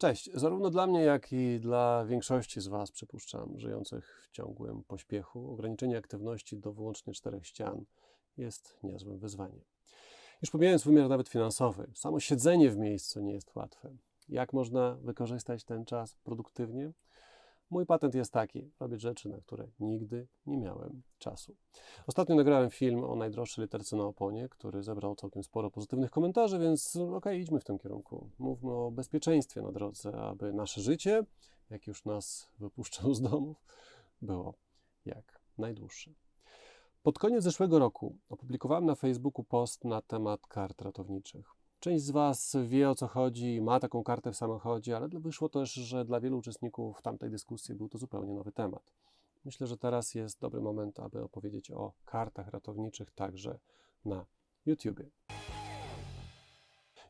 Cześć. Zarówno dla mnie, jak i dla większości z Was, przypuszczam, żyjących w ciągłym pośpiechu, ograniczenie aktywności do wyłącznie czterech ścian jest niezłym wyzwaniem. Już pomijając wymiar nawet finansowy, samo siedzenie w miejscu nie jest łatwe. Jak można wykorzystać ten czas produktywnie? Mój patent jest taki: robić rzeczy, na które nigdy nie miałem czasu. Ostatnio nagrałem film o najdroższej literce na oponie, który zebrał całkiem sporo pozytywnych komentarzy, więc okej, okay, idźmy w tym kierunku. Mówmy o bezpieczeństwie na drodze, aby nasze życie, jak już nas wypuszczą z domów, było jak najdłuższe. Pod koniec zeszłego roku opublikowałem na Facebooku post na temat kart ratowniczych. Część z Was wie o co chodzi, ma taką kartę w samochodzie, ale wyszło też, że dla wielu uczestników tamtej dyskusji był to zupełnie nowy temat. Myślę, że teraz jest dobry moment, aby opowiedzieć o kartach ratowniczych także na YouTube.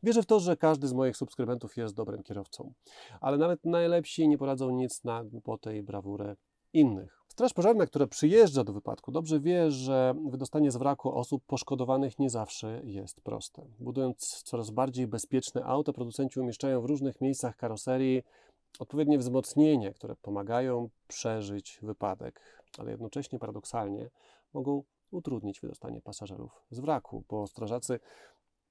Wierzę w to, że każdy z moich subskrybentów jest dobrym kierowcą, ale nawet najlepsi nie poradzą nic na głupotę i brawurę innych. Straż pożarna, która przyjeżdża do wypadku, dobrze wie, że wydostanie z wraku osób poszkodowanych nie zawsze jest proste. Budując coraz bardziej bezpieczne auto, producenci umieszczają w różnych miejscach karoserii odpowiednie wzmocnienia, które pomagają przeżyć wypadek, ale jednocześnie paradoksalnie mogą utrudnić wydostanie pasażerów z wraku, bo strażacy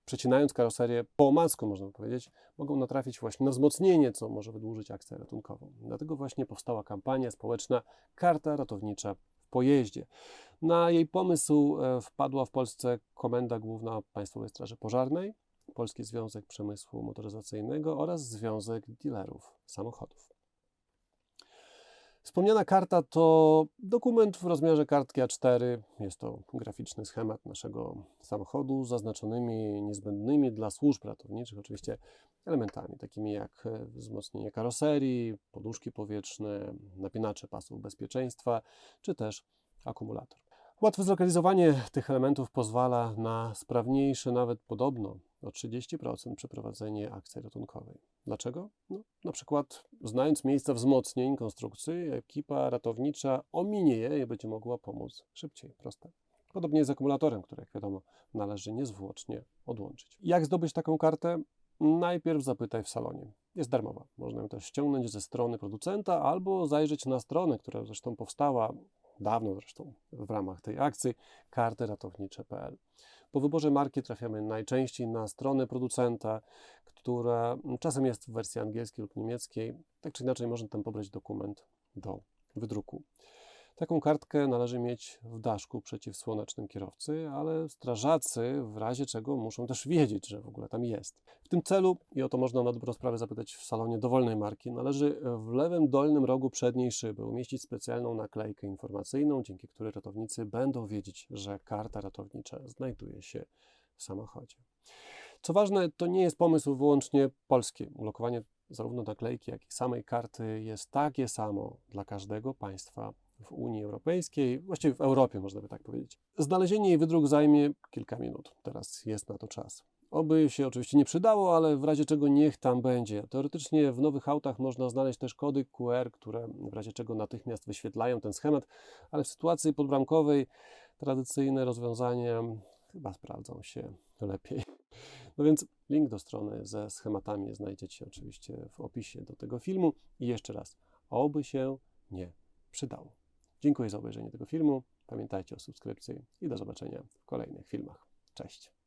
przecinając karoserię po omansku, można powiedzieć, mogą natrafić właśnie na wzmocnienie, co może wydłużyć akcję ratunkową. Dlatego właśnie powstała kampania społeczna Karta Ratownicza w pojeździe. Na jej pomysł e, wpadła w Polsce Komenda Główna Państwowej Straży Pożarnej, Polski Związek Przemysłu Motoryzacyjnego oraz Związek Dealerów Samochodów. Wspomniana karta to dokument w rozmiarze kartki A4. Jest to graficzny schemat naszego samochodu z zaznaczonymi niezbędnymi dla służb ratowniczych oczywiście elementami, takimi jak wzmocnienie karoserii, poduszki powietrzne, napinacze pasów bezpieczeństwa, czy też akumulator. Łatwe zlokalizowanie tych elementów pozwala na sprawniejsze, nawet podobno o 30% przeprowadzenie akcji ratunkowej. Dlaczego? No, na przykład, znając miejsca wzmocnień konstrukcji, ekipa ratownicza ominie je i będzie mogła pomóc szybciej. Proste. Podobnie z akumulatorem, który, jak wiadomo, należy niezwłocznie odłączyć. Jak zdobyć taką kartę? Najpierw zapytaj w salonie. Jest darmowa. Można ją też ściągnąć ze strony producenta albo zajrzeć na stronę, która zresztą powstała dawno zresztą w ramach tej akcji, kartyratownicze.pl. Po wyborze marki trafiamy najczęściej na stronę producenta, która czasem jest w wersji angielskiej lub niemieckiej. Tak czy inaczej można tam pobrać dokument do wydruku. Taką kartkę należy mieć w daszku przeciwsłonecznym kierowcy, ale strażacy w razie czego muszą też wiedzieć, że w ogóle tam jest. W tym celu, i o to można na dobrą sprawę zapytać w salonie dowolnej marki, należy w lewym dolnym rogu przedniej szyby umieścić specjalną naklejkę informacyjną, dzięki której ratownicy będą wiedzieć, że karta ratownicza znajduje się w samochodzie. Co ważne, to nie jest pomysł wyłącznie polski. Ulokowanie zarówno naklejki, jak i samej karty jest takie samo dla każdego państwa w Unii Europejskiej, właściwie w Europie, można by tak powiedzieć. Znalezienie jej wydruk zajmie kilka minut. Teraz jest na to czas. Oby się oczywiście nie przydało, ale w razie czego niech tam będzie. Teoretycznie w nowych autach można znaleźć też kody QR, które w razie czego natychmiast wyświetlają ten schemat, ale w sytuacji podbramkowej tradycyjne rozwiązania chyba sprawdzą się lepiej. No więc link do strony ze schematami znajdziecie oczywiście w opisie do tego filmu. I jeszcze raz, oby się nie przydało. Dziękuję za obejrzenie tego filmu. Pamiętajcie o subskrypcji i do zobaczenia w kolejnych filmach. Cześć.